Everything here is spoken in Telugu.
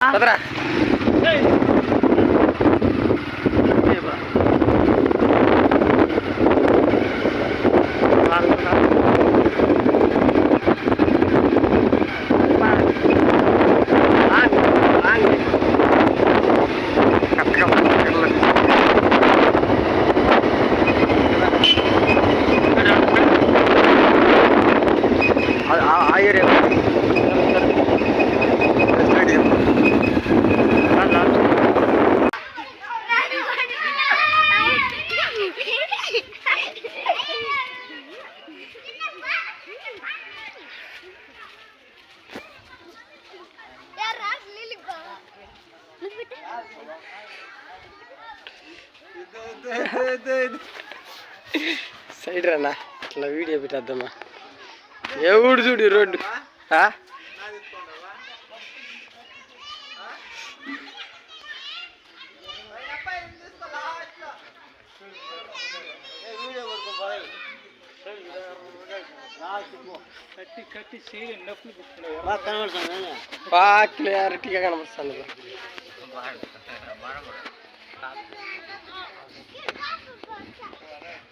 Para atrás. Ah. సైడ్ రానా ఇట్లా వీడియో పెట్టేద్దామా? ఎవడు చూడు రోడ్డు? ఆ? బాగా క్లియారిటీగా મારા